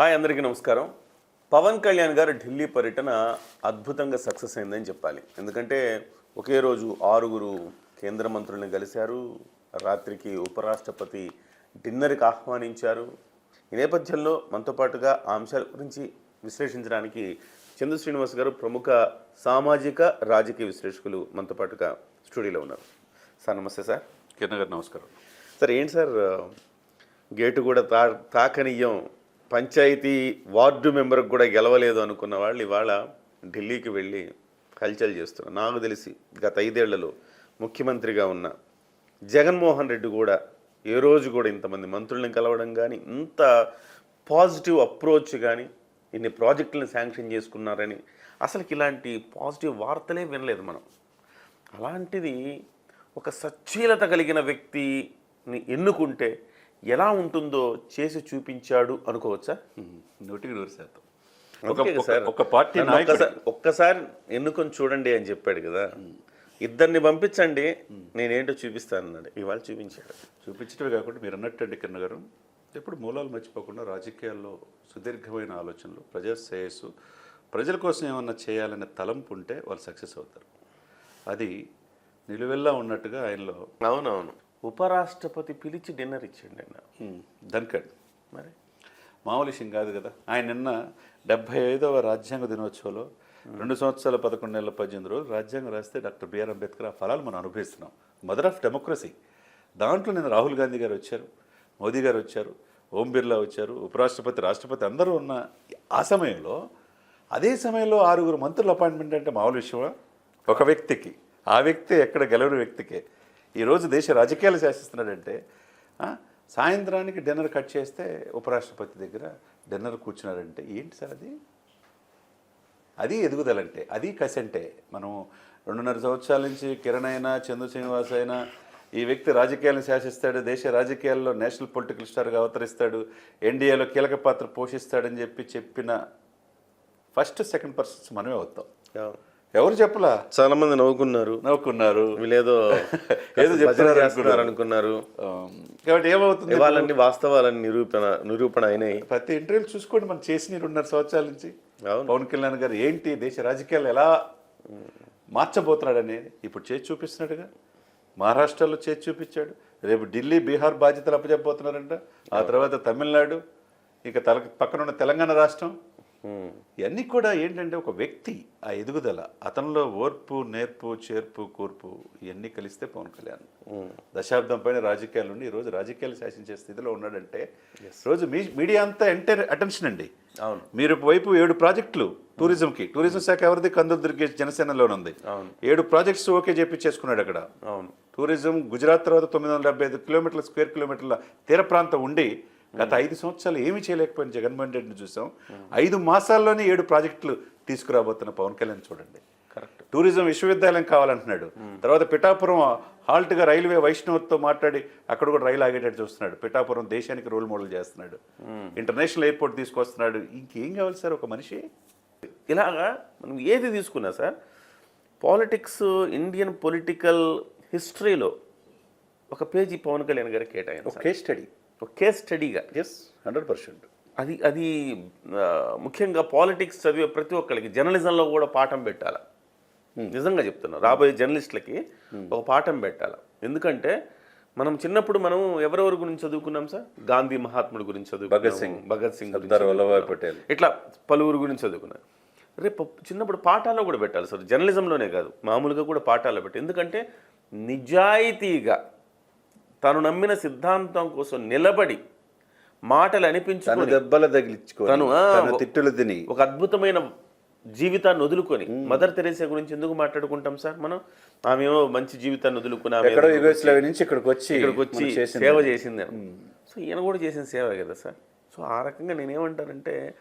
Hi అందరికీ నమస్కారం. పవన్ కళ్యాణ్ గారు ఢిల్లీ పర్యటన అద్భుతంగా సక్సెస్ అయిందని చెప్పాలి. ఎందుకంటే ఒకే రోజు ఆరుగురు కేంద్ర మంత్రుల్ని కలిశారు. రాత్రికి ఉపరాష్ట్రపతి డిన్నర్కి ఆహ్వానించారు. ఈ నేపథ్యంలో మనతో పాటుగా ఆ అంశాల గురించి విశ్లేషించడానికి చందు శ్రీనివాస్ గారు ప్రముఖ సామాజిక రాజకీయ విశ్లేషకులు మనతో పాటుగా స్టూడియోలో ఉన్నారు. సార్ నమస్తే సార్. కిరణ్ గారు నమస్కారం. సార్ ఏంటి సార్? గేటు కూడా తా తాకనీయం పంచాయతీ వార్డు మెంబర్కి కూడా గెలవలేదు అనుకున్న వాళ్ళు ఇవాళ ఢిల్లీకి వెళ్ళి హల్చల్ చేస్తున్నారు. నాకు తెలిసి గత ఐదేళ్ళలో ముఖ్యమంత్రిగా ఉన్న జగన్మోహన్ రెడ్డి కూడా ఏ రోజు కూడా ఇంతమంది మంత్రుల్ని కలవడం కానీ ఇంత పాజిటివ్ అప్రోచ్ కానీ ఇన్ని ప్రాజెక్టులను శాంక్షన్ చేసుకున్నారని అసలుకి ఇలాంటి పాజిటివ్ వార్తలే వినలేదు మనం. అలాంటిది ఒక సచ్చీలత కలిగిన వ్యక్తి ఎన్నుకుంటే ఎలా ఉంటుందో చేసి చూపించాడు అనుకోవచ్చా? నూటికి నూరు శాతం. ఒక పార్టీ ఒక్కసారి ఎన్నుకొని చూడండి అని చెప్పాడు కదా. ఇద్దరిని పంపించండి. నేనేంటో చూపిస్తాను అన్నాడు ఇవాళ చూపించాడు. చూపించడమే కాకుండా మీరు అన్నట్టు కిరణ్ గారు ఎప్పుడు మూలాలు మర్చిపోకుండా రాజకీయాల్లో సుదీర్ఘమైన ఆలోచనలు ప్రజా శ్రేయస్సు ప్రజల కోసం ఏమన్నా చేయాలనే తలంపు ఉంటే వాళ్ళు సక్సెస్ అవుతారు. అది నిలువెల్లా ఉన్నట్టుగా ఆయనలో అవునవును. ఉపరాష్ట్రపతి పిలిచి డిన్నర్ ఇచ్చాడు ఆయన. ధన్కడ్ మరి? మామూలు విషయం కాదు కదా. ఆయన నిన్న డెబ్బై ఐదవ రాజ్యాంగ దినోత్సవంలో రెండు సంవత్సరాల పదకొండు నెలల పద్దెనిమిది రోజులు రాజ్యాంగం రాస్తే డాక్టర్ బిఆర్ అంబేద్కర్ ఆ ఫలాలు మనం అనుభవిస్తున్నాం. మదర్ ఆఫ్ డెమోక్రసీ దాంట్లో నిన్న రాహుల్ గాంధీ గారు వచ్చారు మోదీ గారు వచ్చారు ఓం బిర్లా వచ్చారు ఉపరాష్ట్రపతి రాష్ట్రపతి అందరూ ఉన్న ఆ సమయంలో అదే సమయంలో ఆరుగురు మంత్రుల అపాయింట్మెంట్ అంటే మామూలు విషయమా? ఒక వ్యక్తికి. ఆ వ్యక్తి ఎక్కడ గెలవని వ్యక్తికే. ఈరోజు దేశ రాజకీయాలు శాసిస్తున్నాడంటే సాయంత్రానికి డిన్నర్ కట్ చేస్తే ఉపరాష్ట్రపతి దగ్గర డిన్నర్ కూర్చున్నారంటే ఏంటి సార్ అది? అది ఎదుగుదలంటే అది కసంటే. మనం రెండున్నర సంవత్సరాల నుంచి కిరణ్ అయినా చందు శ్రీనివాస్ అయినా ఈ వ్యక్తి రాజకీయాలను శాసిస్తాడు దేశ రాజకీయాల్లో నేషనల్ పొలిటికల్ స్టార్గా అవతరిస్తాడు ఎన్డీఏలో కీలక పాత్ర పోషిస్తాడని చెప్పి చెప్పిన ఫస్ట్ సెకండ్ పర్సన్స్ మనమే అవుతాం. ఎవరు చెప్పలా? చాలా మంది నవ్వుకున్నారు. నవ్వుకున్నారు. వీళ్ళేదో ఏదో చెప్తున్నారు అనుకున్నారు. కాబట్టి ఏమవుతుంది ఇవాళన్ని వాస్తవాలని నిరూపణ నిరూపణ అయినాయి. ప్రతి ఇంటర్వ్యూలు చూసుకోండి మనం చేసిన రెండున్నర సంవత్సరాల నుంచి. పవన్ కళ్యాణ్ గారు ఏంటి దేశ రాజకీయాలు ఎలా మార్చబోతున్నాడని ఇప్పుడు చేసి చూపిస్తున్నాడుగా. మహారాష్ట్రలో చేసి చూపించాడు. రేపు ఢిల్లీ బీహార్ బాధ్యతలు అప్పచెప్పబోతున్నారంట. ఆ తర్వాత తమిళనాడు ఇంకా తల పక్కన ఉన్న తెలంగాణ రాష్ట్రం. ఇవన్నీ కూడా ఏంటంటే ఒక వ్యక్తి ఆ ఎదుగుదల అతనిలో ఓర్పు నేర్పు చేర్పు కూర్పు ఇవన్నీ కలిస్తే పవన్ కళ్యాణ్. దశాబ్దం పైన రాజకీయాలు ఉండి ఈరోజు రాజకీయాలు శాసించే స్థితిలో ఉన్నాడంటే రోజు మీ మీడియా అంతా ఎంటర్ అటెన్షన్ అండి. అవును. మీరు వైపు ఏడు ప్రాజెక్టులు టూరిజంకి టూరిజం శాఖ ఎవరిది? కందులు దుర్గేష్ జనసేనలోనే ఉంది. ఏడు ప్రాజెక్ట్స్ ఓకే చేపించేసుకున్నాడు అక్కడ. అవును. టూరిజం గుజరాత్ తర్వాత తొమ్మిది వందల డెబ్బై ఐదు కిలోమీటర్ల స్క్వేర్ కిలోమీటర్ల తీర ప్రాంతం ఉండి గత ఐదు సంవత్సరాలు ఏమీ చేయలేకపోయిన జగన్మోహన్ రెడ్డిని చూసాం. ఐదు మాసాల్లోనే ఏడు ప్రాజెక్టులు తీసుకురాబోతున్న పవన్ కళ్యాణ్ చూడండి. కరెక్ట్ టూరిజం విశ్వవిద్యాలయం కావాలంటున్నాడు. తర్వాత పిఠాపురం హాల్ట్గా రైల్వే వైష్ణవ్తో మాట్లాడి అక్కడ కూడా రైలు ఆగేటట్టు చూస్తున్నాడు. పిఠాపురం దేశానికి రోల్ మోడల్ చేస్తున్నాడు. ఇంటర్నేషనల్ ఎయిర్పోర్ట్ తీసుకొస్తున్నాడు. ఇంకేం కావాలి సార్ ఒక మనిషి? ఇలాగా మనం ఏది తీసుకున్నా సార్ పాలిటిక్స్ ఇండియన్ పొలిటికల్ హిస్టరీలో ఒక పేజీ పవన్ కళ్యాణ్ గారికి కేటాయింది ఒక కేస్ స్టడీ కేస్ స్టడీగా ఎస్ హండ్రెడ్ పర్సెంట్ అది అది ముఖ్యంగా పాలిటిక్స్ చదివే ప్రతి ఒక్కరికి జర్నలిజంలో కూడా పాఠం పెట్టాలి? నిజంగా చెప్తున్నా. రాబోయే జర్నలిస్టులకి ఒక పాఠం పెట్టాలి? ఎందుకంటే మనం చిన్నప్పుడు మనం ఎవరెవరి గురించి చదువుకున్నాం సార్? గాంధీ మహాత్ముడి గురించి చదువుకున్నాం. భగత్ సింగ్, భగత్ సింగ్ వల్లభాయ్ చదువుకున్నాం. పటేల్. ఇట్లా పలువురు గురించి చదువుకున్నాను రేపు చిన్నప్పుడు పాఠాల్లో కూడా పెట్టాలి సార్. జర్నలిజంలోనే కాదు. మామూలుగా కూడా పాఠాల్లో పెట్టి ఎందుకంటే నిజాయితీగా తను నమ్మిన సిద్ధాంతం కోసం నిలబడి మాటలు అనిపించుకొని దెబ్బలు తగిలించుకో తను తిట్టులు తిని. ఒక అద్భుతమైన జీవితాన్ని వదులుకొని. మదర్ తెరేసా గురించి ఎందుకు మాట్లాడుకుంటాం సార్ మనం? ఆమె మంచి జీవితాన్ని వదులుకుని నుంచి ఇక్కడికి వచ్చి ఇక్కడికి వచ్చి. సేవ చేసింది. సో ఈయన కూడా చేసిన సేవ కదా సార్. సో ఆ రకంగా నేనేమంటానంటే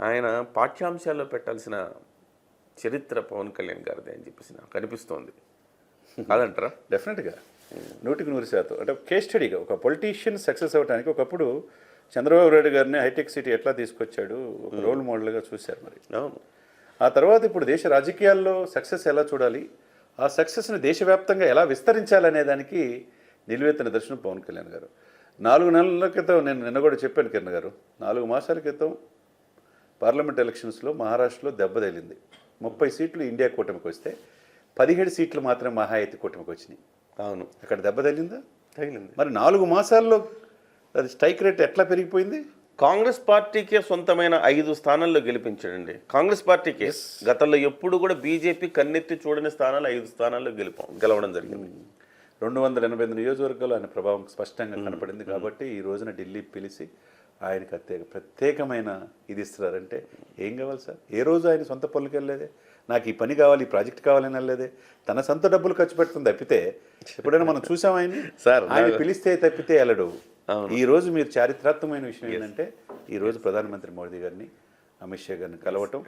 ఆయన పాఠ్యాంశాల్లో పెట్టాల్సిన చరిత్ర పవన్ కళ్యాణ్ గారిది అని చెప్పేసి నాకు అనిపిస్తోంది. కాదంటారా డెఫినెట్గా నూటికి నూరు శాతం. అంటే కేస్ స్టడీగా ఒక పొలిటీషియన్ సక్సెస్ అవ్వడానికి ఒకప్పుడు చంద్రబాబు నాయుడు గారిని హైటెక్ సిటీ ఎట్లా తీసుకొచ్చాడు? ఒక రోల్ మోడల్గా చూశారు మరి. ఆ తర్వాత ఇప్పుడు దేశ రాజకీయాల్లో సక్సెస్ ఎలా చూడాలి? ఆ సక్సెస్ని దేశవ్యాప్తంగా ఎలా విస్తరించాలనే దానికి నిలువెత్తిన దర్శనం పవన్ కళ్యాణ్ గారు. నాలుగు నెలల క్రితం నేను నిన్న కూడా చెప్పాను కిరణ్ గారు నాలుగు మాసాల క్రితం పార్లమెంట్ ఎలక్షన్స్లో మహారాష్ట్రలో దెబ్బ తగిలింది. ముప్పై సీట్లు ఇండియా కూటమికి వస్తే పదిహేడు సీట్లు మాత్రమే మహాయతి కూటమికి వచ్చినాయి. అవును. అక్కడ దెబ్బ తగిలిందా? తగిలింది. మరి నాలుగు మాసాల్లో అది స్ట్రైక్ రేట్ ఎట్లా పెరిగిపోయింది? కాంగ్రెస్ పార్టీకే సొంతమైన ఐదు స్థానాల్లో గెలిపించాడండి. కాంగ్రెస్ పార్టీకే. గతంలో ఎప్పుడు కూడా బీజేపీ కన్నెత్తి చూడని స్థానాలు ఐదు స్థానాల్లో గెలిపాం గెలవడం జరిగింది. రెండు వందల ఎనభై ఎనిమిది నియోజకవర్గాలు ఆయన ప్రభావం స్పష్టంగా కనపడింది కాబట్టి ఈ రోజున ఢిల్లీ పిలిచి ఆయనకు ప్రత్యేక ప్రత్యేకమైన ఇది ఇస్తున్నారంటే ఏం కావాలి సార్? ఏ రోజు ఆయన సొంత పనులకి వెళ్ళలేదే? నాకు ఈ పని కావాలి ఈ ప్రాజెక్ట్ కావాలని వెళ్ళలేదే తన సొంత డబ్బులు ఖర్చు పెడుతుంది తప్పితే ఎప్పుడైనా మనం చూసాం ఆయన్ని? సార్, ఆయన పిలిస్తే తప్పితే వెళ్ళడు ఈ రోజు మీరు చారిత్రాత్మకమైన విషయం ఏంటంటే ఈ రోజు ప్రధానమంత్రి మోదీ గారిని అమిత్ షా గారిని కలవటం.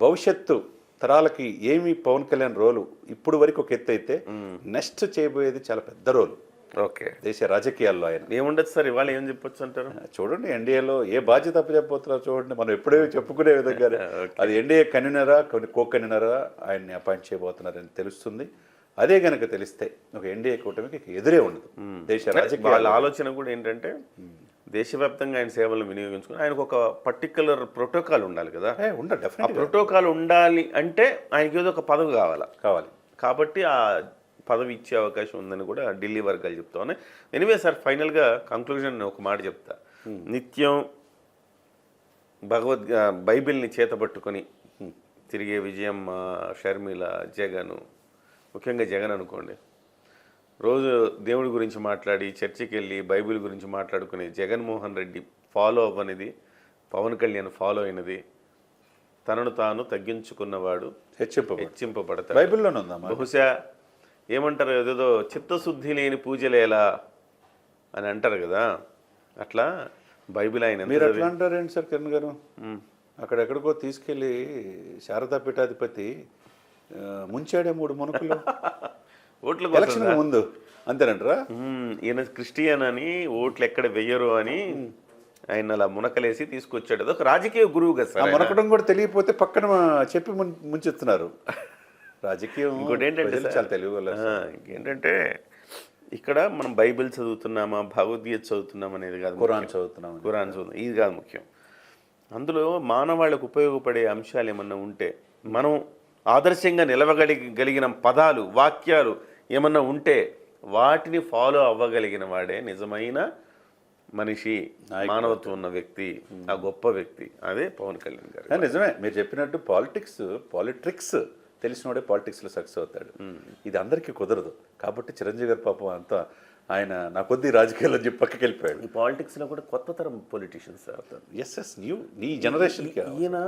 భవిష్యత్తు తరాలకి ఏమి పవన్ కళ్యాణ్ రోలు ఇప్పుడు వరకు ఒక ఎత్తు అయితే నెక్స్ట్ చేయబోయేది చాలా పెద్ద రోలు. ఓకే. దేశ రాజకీయాల్లో ఆయన. ఏముండదు సార్ ఇవాళ ఏం చెప్పొచ్చు అంటారు? చూడండి ఎన్డీఏలో ఏ బాధ్యత అప్పచెప్పబోతున్నారో చూడండి. మనం ఎప్పుడే చెప్పుకునే విధంగా అది ఎన్డీఏ కన్వీనరా కొన్ని కో కన్వీనరా ఆయన్ని అపాయింట్ చేయబోతున్నారని తెలుస్తుంది. అదే గనక తెలిస్తే ఒక ఎన్డీఏ కూటమికి ఎదురే ఉండదు. దేశ వాళ్ళ రాజకీయాల ఆలోచన కూడా ఏంటంటే దేశవ్యాప్తంగా ఆయన సేవలను వినియోగించుకుని ఆయనకు ఒక పర్టికులర్ ప్రోటోకాల్ ఉండాలి కదా. ఉండ ఆ డెఫినెట్ ప్రోటోకాల్ ఉండాలి అంటే ఆయనకి ఏదో ఒక పదవి కావాలా? కావాలి. కాబట్టి ఆ పదవి ఇచ్చే అవకాశం ఉందని కూడా ఢిల్లీ వర్గాలు చెప్తా ఉన్నాయి. ఎనివే సార్ ఫైనల్గా కంక్లూజన్ ఒక మాట చెప్తా. నిత్యం భగవద్ బైబిల్ని చేతబట్టుకొని తిరిగే విజయం షర్మిల జగన్ ముఖ్యంగా జగన్ అనుకోండి. రోజు దేవుడి గురించి మాట్లాడి చర్చికి వెళ్ళి బైబిల్ గురించి మాట్లాడుకునే జగన్మోహన్ రెడ్డి ఫాలో అవ్వనిది పవన్ కళ్యాణ్ ఫాలో అయినది. తనను తాను తగ్గించుకున్నవాడు హెచ్చింపబడి హెచ్చింపబడతాడు. బైబిల్లోనే ఉందమ్మా బహుశా ఏమంటారు? ఏదేదో చిత్తశుద్ధి లేని పూజలేలా అని అంటారు కదా. అట్లా బైబిల్ ఆయన మీరు ఎట్లా అంటారేంటి సార్ కిరణ్ గారు. అక్కడెక్కడికో తీసుకెళ్ళి శారదా పీఠాధిపతి ముంచాడే మూడు మునుకులు. ఓట్ల ఎలక్షన్ ముందు. అంతేనంటారా. ఈయన క్రిస్టియన్ అని ఓట్లు ఎక్కడ వెయ్యరు అని ఆయన అలా మునకలేసి తీసుకొచ్చాడు. అదొక రాజకీయ గురువు కదా సార్. మునకడం కూడా తెలియకపోతే పక్కన చెప్పి ముంచెత్తున్నారు. రాజకీయం ఇంకోటి ఏంటంటే చాలా ఆ, ఇంకేంటంటే ఇక్కడ మనం బైబిల్ చదువుతున్నామా భగవద్గీత చదువుతున్నామా అనేది కాదు ఖురాన్ ముఖ్యం. చదువుతున్నాం ఖురాన్ చదువు ఇది కాదు ముఖ్యం. అందులో మానవాళికి ఉపయోగపడే అంశాలు ఏమన్నా ఉంటే మనం ఆదర్శంగా నిలవగలిగిన పదాలు వాక్యాలు ఏమన్నా ఉంటే వాటిని ఫాలో అవ్వగలిగిన వాడే నిజమైన మనిషి మానవత్వం ఉన్న వ్యక్తి ఆ గొప్ప వ్యక్తి. అదే పవన్ కళ్యాణ్ గారు. నిజమే. మీరు చెప్పినట్టు పాలిటిక్స్ పాలిట్రిక్స్ తెలిసినోడే పాలిటిక్స్లో సక్సెస్ అవుతాడు. ఇది అందరికీ కుదరదు. కాబట్టి చిరంజీవి గారు పాపం అంతా ఆయన నా కొద్ది రాజకీయాల్లో చెప్పి పక్కకి వెళ్ళిపోయాడు. ఈ పాలిటిక్స్లో కూడా కొత్త తరం politicians sir yes yes new నీ జనరేషన్కి ఈయన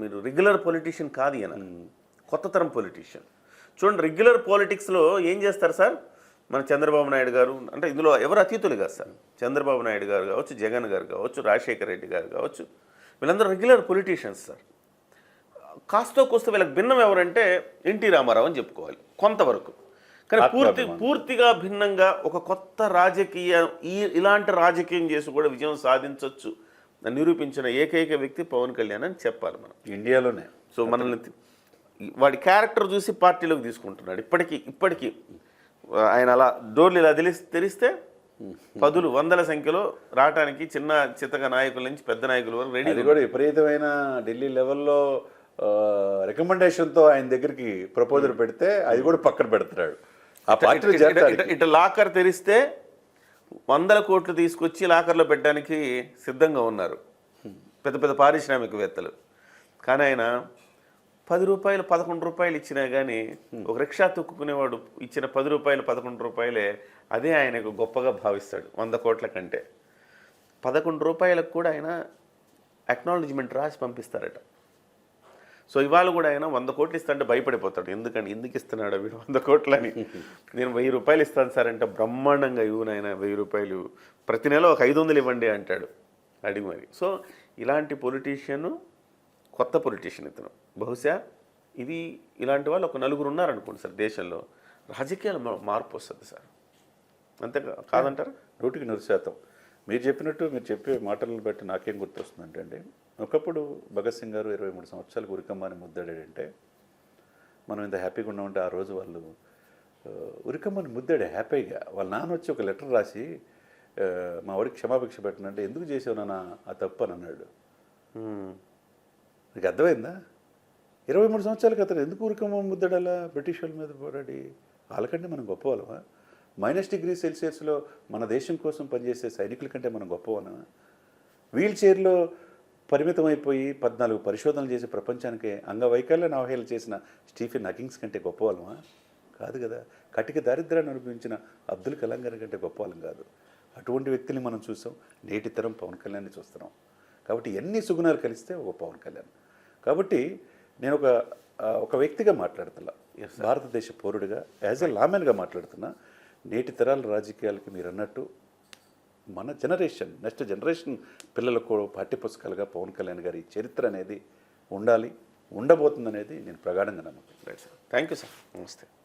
మీరు రెగ్యులర్ పొలిటీషియన్ కాదు ఈయన. కొత్త తరం పొలిటీషియన్ చూడండి రెగ్యులర్ పాలిటిక్స్లో ఏం చేస్తారు సార్? మన చంద్రబాబు నాయుడు గారు అంటే ఇందులో ఎవరు అతీతులు కాదు సార్? చంద్రబాబు నాయుడు గారు కావచ్చు జగన్ గారు కావచ్చు రాజశేఖర రెడ్డి గారు కావచ్చు వీళ్ళందరూ రెగ్యులర్ పొలిటీషియన్స్ సార్. కాస్తో కోస్తో వీళ్ళకి భిన్నం ఎవరంటే ఎన్టీ రామారావు అని చెప్పుకోవాలి కొంతవరకు. కానీ పూర్తి పూర్తిగా భిన్నంగా ఒక కొత్త రాజకీయ ఈ ఇలాంటి రాజకీయం చేసి కూడా విజయం సాధించవచ్చు నిరూపించిన ఏకైక వ్యక్తి పవన్ కళ్యాణ్ అని చెప్పాలి మనం. ఇండియాలోనే. సో మనల్ని వాడి క్యారెక్టర్ చూసి పార్టీలోకి తీసుకుంటున్నాడు. ఇప్పటికీ ఇప్పటికీ ఆయన అలా డోర్లు ఇలా తెలిసి తెరిస్తే పదులు వందల సంఖ్యలో రావడానికి చిన్న చిత్తక నాయకుల నుంచి పెద్ద నాయకుల వరకు రెడీ కూడా విపరీతమైన ఢిల్లీ లెవెల్లో రికమెండేషన్తో ఆయన దగ్గరికి ప్రపోజల్ పెడితే అది కూడా పక్కన పెడుతున్నాడు. ఆ పార్టీలో చేరతాడు ఇట్లా లాకర్ తెరిస్తే వందల కోట్లు తీసుకొచ్చి లాకర్లో పెట్టడానికి సిద్ధంగా ఉన్నారు. పెద్ద పెద్ద పారిశ్రామికవేత్తలు. కానీ ఆయన పది రూపాయలు పదకొండు రూపాయలు ఇచ్చినా కానీ ఒక రిక్షా తొక్కుకునేవాడు ఇచ్చిన పది రూపాయలు పదకొండు రూపాయలే అదే ఆయనకు గొప్పగా భావిస్తాడు వంద కోట్ల కంటే. పదకొండు రూపాయలకు కూడా ఆయన అక్నాలజ్మెంట్ రాసి పంపిస్తారట. సో ఇవాళ కూడా ఆయన వంద కోట్లు ఇస్తాంటే భయపడిపోతాడు. ఎందుకంటే ఎందుకు ఇస్తున్నాడు వీడు వంద కోట్లని? నేను వెయ్యి రూపాయలు ఇస్తాను సార్ అంటే బ్రహ్మాండంగా ఇవ్వు నాయన వెయ్యి రూపాయలు. ప్రతి నెల ఒక ఐదు వందలు ఇవ్వండి అంటాడు. అడిగి మరి. సో ఇలాంటి పొలిటీషియన్ కొత్త పొలిటీషియన్ ఇతను. బహుశా ఇది ఇలాంటి వాళ్ళు ఒక నలుగురు ఉన్నారనుకోండి సార్ దేశంలో. రాజకీయాలు మార్పు వస్తుంది సార్. అంతే కాదంటారా? నూటికి నూరు శాతం. మీరు చెప్పినట్టు మీరు చెప్పే మాటలను బట్టి నాకేం గుర్తొస్తుందంటే అండి ఒకప్పుడు భగత్ సింగ్ గారు ఇరవై మూడు సంవత్సరాలకు ఉరికమ్మని ముద్దాడాడంటే మనం ఇంత హ్యాపీగా ఉన్నామంటే ఆ రోజు వాళ్ళు ఉరికమ్మని ముద్దాడు హ్యాపీగా. వాళ్ళ నాన్న వచ్చి ఒక లెటర్ రాసి మా వాడికి క్షమాభిక్ష పెట్టనంటే ఎందుకు చేసావు నాన్న ఆ తప్పు? అని అన్నాడు. నీకు అర్థమైందా? ఇరవై మూడు సంవత్సరాల క్రితం ఎందుకు ఊరికమ్మ ముద్దడలా? బ్రిటిష్ వాళ్ళ మీద పోరాడి. వాళ్ళకంటే మనం గొప్పవాళ్ళమా? మైనస్ డిగ్రీ సెల్సియస్లో మన దేశం కోసం పనిచేసే సైనికుల కంటే మనం గొప్పవాళ్ళమా? వీల్ చైర్లో పరిమితం అయిపోయి పద్నాలుగు పరిశోధనలు చేసి ప్రపంచానికి అంగవైకల్యాన్ని అవహేళన చేసిన స్టీఫెన్ హకింగ్స్ కంటే గొప్పవాళ్ళమా? కాదు కదా. కటిక దారిద్ర్యాన్ని అనుభవించిన అబ్దుల్ కలాం గారి కంటే గొప్పవాళ్ళం కాదు. అటువంటి వ్యక్తిని మనం చూసాం. నేటి తరం పవన్ కళ్యాణ్ని చూస్తున్నాం. కాబట్టి ఎన్ని సుగుణాలు కలిస్తే ఒక పవన్ కళ్యాణ్. కాబట్టి నేను ఒక ఒక వ్యక్తిగా మాట్లాడుతున్నా. భారతదేశ పౌరుడిగా యాజ్ ఎ లామెన్గా మాట్లాడుతున్నా. నేటి తరాల రాజకీయాలకి మీరు అన్నట్టు మన జనరేషన్ నెక్స్ట్ జనరేషన్ పిల్లలకు పాఠ్యపుస్తకాలుగా పవన్ కళ్యాణ్ గారి చరిత్ర అనేది ఉండాలి ఉండబోతుందనేది నేను ప్రగాఢంగా నమ్మకం right sir thank you sir నమస్తే